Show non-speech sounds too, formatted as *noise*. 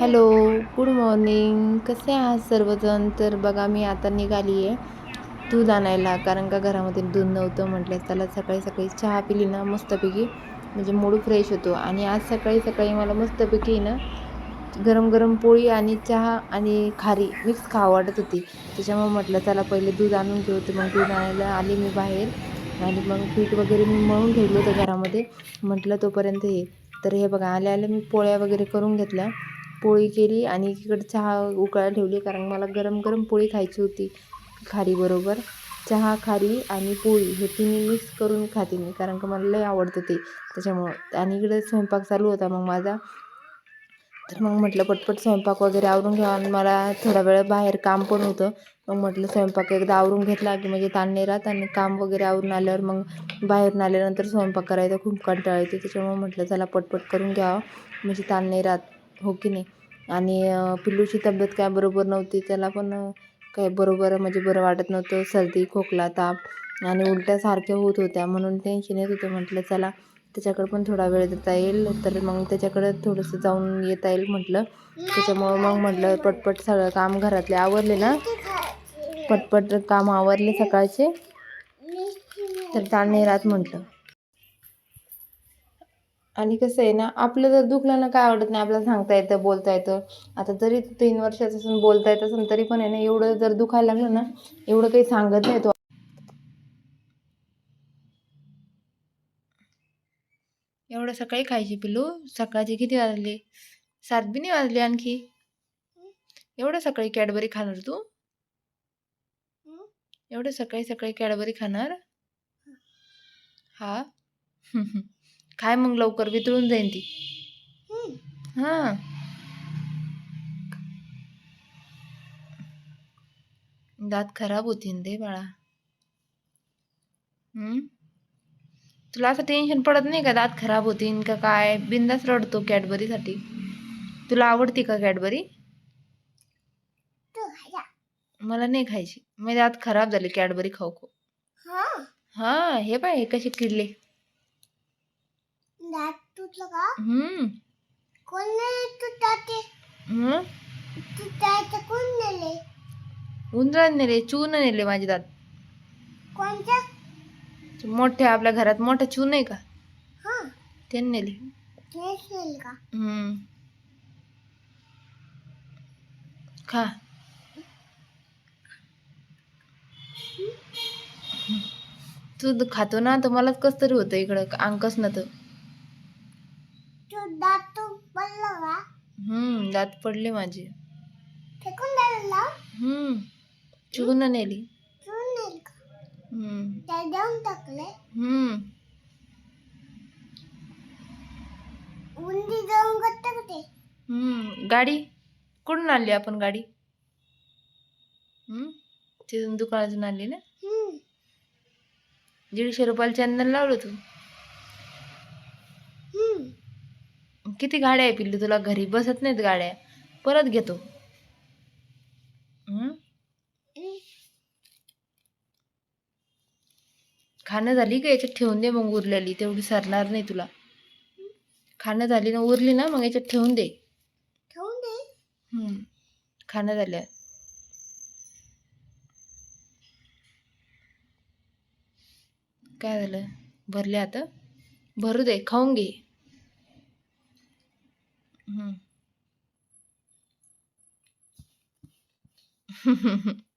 Hello good morning. कसे आहात सर्वजण? तर बघा मी आता निघाली आहे दूध आणायला कारण का घरामध्ये दूध नव्हतं म्हटलं त्याला सकाळी सकाळी चहा पिली ना मस्तपैकी. म्हणजे मूड फ्रेश होतो. आणि आज सकाळी सकाळी मला मस्तपैकी ना गरम गरम पोळी आणि चहा आणि खारी मिक्स खावं वाटत होती. त्याच्यामुळे म्हटलं चला पहिले दूध आणून ठेवते मग दूध आणायला आली मी बाहेर. आणि मग पीठ वगैरे मी मळून ठेवलं होतं घरामध्ये. म्हटलं तोपर्यंत हे तर हे बघा आल्या आल्या मी पोळ्या वगैरे करून घेतल्या. पोळी केली आणि एकीकडे चहा उकळायला ठेवली कारण मला गरम गरम पोळी खायची होती खारीबरोबर चहा खारी आणि पोळी हे तिन्ही मिक्स करून खाते मी कारण का मला लय आवडतं ते. त्याच्यामुळं आणि इकडे स्वयंपाक चालू होता मग माझा. तर मग म्हटलं पटपट स्वयंपाक वगैरे आवरून घ्यावा आणि मला थोडा वेळ बाहेर काम पण होतं. मग म्हटलं स्वयंपाक एकदा आवरून घेतला की म्हणजे ताण नाही राहत आणि काम वगैरे आवरून आल्यावर मग बाहेरून आल्यानंतर स्वयंपाक करायचा खूप कंटाळा येतो. त्याच्यामुळे म्हटलं चला पटपट करून घ्यावं. म्हणजे ताण नाही राहत हो की नाही? आणि पिल्लूची तब्येत काय बरोबर नव्हती त्याला पण काही काय बरोबर म्हणजे बरं वाटत नव्हतं सर्दी खोकला ताप आणि उलट्या सारख्या होत होत्या. म्हणून टेन्शन येत होतं. म्हटलं चला त्याच्याकडे पण थोडा वेळ देता येईल. तर मग त्याच्याकडे थोडंसं जाऊन येता येईल म्हटलं. त्याच्यामुळं मग म्हटलं पटपट सगळं काम घरातले आवरले ना? पटपट काम आवरले सकाळचे? तर ताण नाही राहत म्हटलं. आणि कसं आहे ना आपलं जर दुखलं ना काय आवडत नाही आपल्याला सांगता येतं बोलता येतं. आता जरी तीन वर्षाचं असून बोलता येत असेल तरी पण आहे ना एवढं जर दुखायला लागलं ना एवढं काही सांगत नाही तो. एवढं सकाळी खायची पिलू सकाळची किती वाजली? सात बी नाही वाजली आणखी. एवढं सकाळी कॅडबरी खाणार तू? एवढं सकाळी सकाळी कॅडबरी खाणार? हा? काय मग लवकर वितळून जाईन ती? हां. दात खराब होतीन रे बाळा? तुला असं टेन्शन पडत नाही का? दात खराब होतीन का काय? बिंदास रडतो कॅडबरीसाठी. तुला आवडती का कॅडबरी? मला नाही खायची. माझे दात खराब झाले कॅडबरी खाऊ खाऊ. हा हे पाय हे कसे किडले. दात तुटलं का? हम्म. कोण नेले तुटाते हम्म. तुटायचं कोण नेले? उंदराने नेले चून नेले माझे दात. कोणत्या? मोठ्या आपल्या घरात मोठा चून आहे का? हा. त्याने नेले. तेच नेले का? हम्म. खा. तू खातो ना तर मलाच कस तरी होतं इकडं अंकच ना तर तू दात तू पडलं का हम्म दात पडले माझे. फेकून द्यायला? हम्म चून नेली तू नेल का? हम्म. त्या देऊन टाकले. हम्म. उंदी जाऊन करता का ते हम्म गाडी? कुठून आणली आपण गाडी? हम्म तिथून दुकानातून आणली ना? हम्म. दीडशे रुपयाला चंदन लावलं तू हम्म किती गाड्या आहे पिल्लू? तुला घरी बसत नाहीत गाड्या. परत घेतो? खाणं झाली का याच्यात ठेवून दे मग उरलेली तेवढी सरणार नाही तुला. खाणं झाली ना उरली ना मग याच्यात ठेवून दे. ठेवून दे. खाणं झाल्या काय झालं? भरले आता? भरू दे खाऊन घे. हम्म. *laughs*